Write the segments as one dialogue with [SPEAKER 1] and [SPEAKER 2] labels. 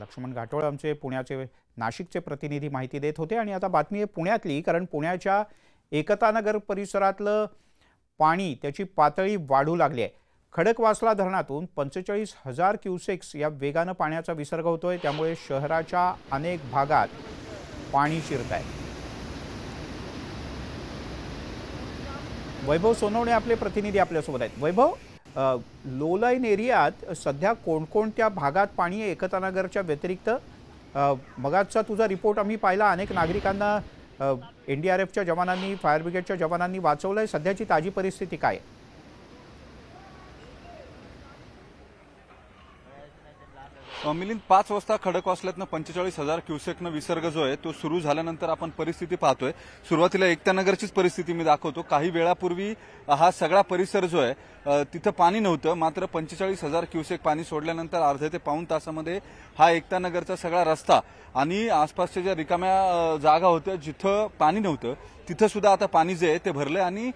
[SPEAKER 1] लक्ष्मण घाटोळ आमचे पुण्याचे नाशिकचे प्रतिनिधी माहिती देत होते. आणि आता बातमी आहे पुण्यातली कारण पुण्याच्या एकतानगर परिसरातलं पाणी त्याची पातळी वाढू लागली आहे. खडकवासला धरणातून पंचेचाळीस हजार क्युसेक्स या वेगानं पाण्याचा विसर्ग होतोय. त्यामुळे शहराच्या अनेक भागात पाणी शिरत आहे वैभव सोनवणे आपले प्रतिनिधी आपल्यासोबत आहेत. वैभव? लोलाईन एरियात सध्या कोणकोणत्या भागात पाणी आहे एकतानगरच्या व्यतिरिक्त मगाचा तुझा रिपोर्ट आम्ही पाहिला अनेक नागरिकांना एन डी आर एफच्या जवानांनी फायर ब्रिगेडच्या जवानांनी वाचवलं आहे सध्याची ताजी परिस्थिती काय आहे?
[SPEAKER 2] मिलिंद पाच वाजता खडकवासल्यातनं पंचेचाळीस हजार क्युसेकनं विसर्ग जो आहे तो सुरू झाल्यानंतर आपण परिस्थिती पाहतोय. सुरुवातीला एकतानगरचीच परिस्थिती मी दाखवतो. काही वेळापूर्वी हा सगळा परिसर जो आहे तिथं पाणी नव्हतं. मात्र पंचेचाळीस हजार क्युसेक पाणी सोडल्यानंतर अर्ध्या ते पाऊण तासामध्ये हा एकतानगरचा सगळा रस्ता आणि आसपासच्या ज्या रिकाम्या जागा होत्या जिथं पाणी नव्हतं तिथं सुद्धा आता पाणी जे आहे ते भरलंय आणि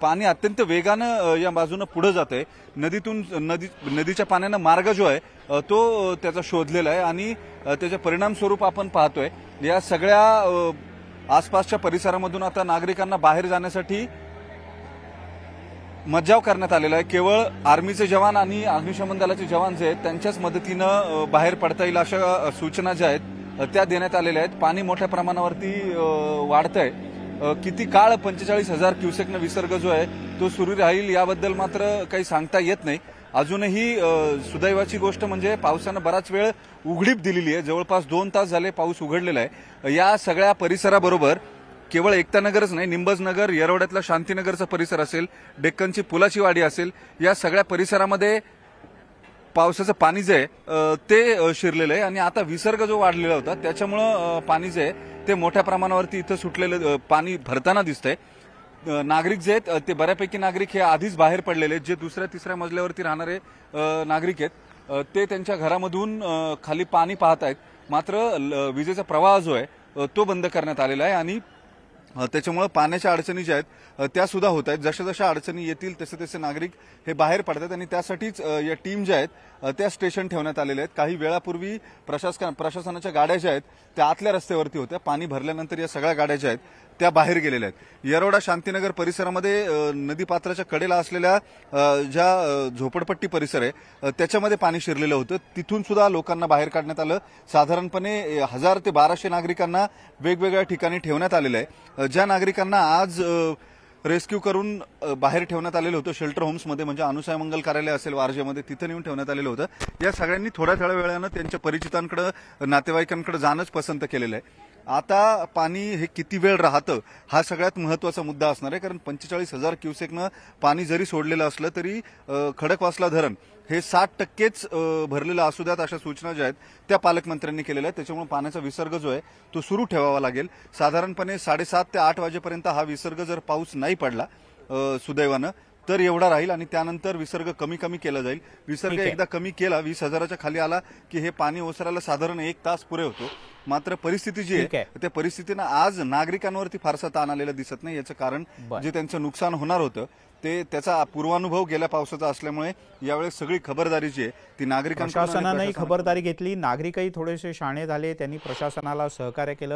[SPEAKER 2] पाणी अत्यंत वेगानं या बाजूनं पुढे जात आहे नदीतून नदी नदीच्या पाण्यानं मार्ग जो आहे तो त्याचा शोधलेला आहे आणि त्याचे परिणामस्वरूप आपण पाहतोय या सगळ्या आसपासच्या परिसरामधून आता नागरिकांना बाहेर जाण्यासाठी मज्जाव करण्यात आलेला आहे. केवळ आर्मीचे जवान आणि अग्निशमन दलाचे जवान जे आहेत त्यांच्याच मदतीनं बाहेर पडता येईल अशा सूचना ज्या आहेत त्या देण्यात आलेल्या आहेत. पाणी मोठ्या प्रमाणावरती वाढतंय. आहे किती काळ पंचेचाळीस हजार क्युसेकनं विसर्ग जो आहे तो सुरू राहील याबद्दल मात्र काही सांगता येत नाही. अजूनही सुदैवाची गोष्ट म्हणजे पावसानं बराच वेळ उघडीप दिलेली आहे. जवळपास दोन तास झाले पाऊस उघडलेला आहे. या सगळ्या परिसराबरोबर केवळ एकतानगरच नाही निंबजनगर येरवड्यातला शांतीनगरचा परिसर असेल डेक्कनची पुलाची वाडी असेल या सगळ्या परिसरामध्ये पावसाचं पाणी जे आहे ते शिरलेलं आहे. आणि आता विसर्ग जो वाढलेला होता त्याच्यामुळं पाणी जे आहे ते मोठ्या प्रमाणावरती इथं सुटलेलं पाणी भरताना दिसतंय. नागरिक जे आहेत ते बऱ्यापैकी नागरिक हे आधीच बाहेर पडलेले आहेत. जे दुसऱ्या तिसऱ्या मजल्यावरती राहणारे नागरिक आहेत ते त्यांच्या घरामधून खाली पाणी पाहत आहेत. मात्र ल- विजेचा प्रवाह जो आहे तो बंद करण्यात आलेला आहे. आणि त्याच्यामुळे पाण्याच्या अडचणी ज्या आहेत त्या सुद्धा होत आहेत. जशा जशा अडचणी येतील तसे तसे नागरिक हे बाहेर पडतात आणि त्यासाठीच या टीम ज्या आहेत त्या स्टेशन ठेवण्यात आलेल्या आहेत. काही वेळापूर्वी प्रशासका प्रशासनाच्या गाड्या ज्या आहेत त्या आतल्या रस्त्यावरती होत्या. पाणी भरल्यानंतर या सगळ्या गाड्या ज्या आहेत त्या बाहेर गेलेल्या आहेत. येरवडा शांतीनगर परिसरामध्ये नदीपात्राच्या कडेला असलेल्या ज्या झोपडपट्टी परिसर आहे त्याच्यामध्ये पाणी शिरलेलं होतं. तिथून सुद्धा लोकांना बाहेर काढण्यात आलं. साधारणपणे हजार ते बाराशे नागरिकांना वेगवेगळ्या ठिकाणी ठेवण्यात आलेलं आहे. ज्या नागरिकांना आज रेस्क्यू करून बाहेर ठेवण्यात आलेलं होतं शेल्टर होम्समध्ये म्हणजे अनुसाय मंगल कार्यालय असेल वारजेमध्ये तिथं नेऊन ठेवण्यात आलेलं होतं. या सगळ्यांनी थोड्या थोड्या वेळानं त्यांच्या परिचितांकडे नातेवाईकांकडे जाणंच पसंत केलेलं आहे. आता पाणी हे किती वेळ राहतं हा सगळ्यात महत्त्वाचा मुद्दा असणार आहे. कारण पंचेचाळीस हजार क्युसेकनं पाणी जरी सोडलेलं असलं तरी खडकवासला धरण हे साठ टक्केच भरलेलं असू द्यात अशा सूचना ज्या आहेत त्या पालकमंत्र्यांनी केलेल्या आहेत. त्याच्यामुळे पाण्याचा विसर्ग जो आहे तो सुरू ठेवावा लागेल. साधारणपणे साडेसात ते आठ वाजेपर्यंत हा विसर्ग जर पाऊस नाही पडला सुदैवानं तर एवढा राहील आणि त्यानंतर विसर्ग कमी कमी केला जाईल विसर्ग. एकदा कमी केला वीस हजाराच्या खाली आला की हे पाणी ओसरायला साधारण एक तास पुरे होतो मात्र परिस्थिती जी आहे. त्या परिस्थितीनं आज नागरिकांवरती फारसा ताण आलेला दिसत नाही याचं कारण. जे त्यांचं नुकसान होणार होतं ते त्याचा पूर्वानुभव गेल्या पावसाचा असल्यामुळे यावेळेस सगळी खबरदारी जी आहे ती नागरिकांकडून आणि
[SPEAKER 1] प्रशासनानंही खबरदारी घेतली नागरिकही थोडेसे शाणे झाले त्यांनी प्रशासनाला सहकार्य केलं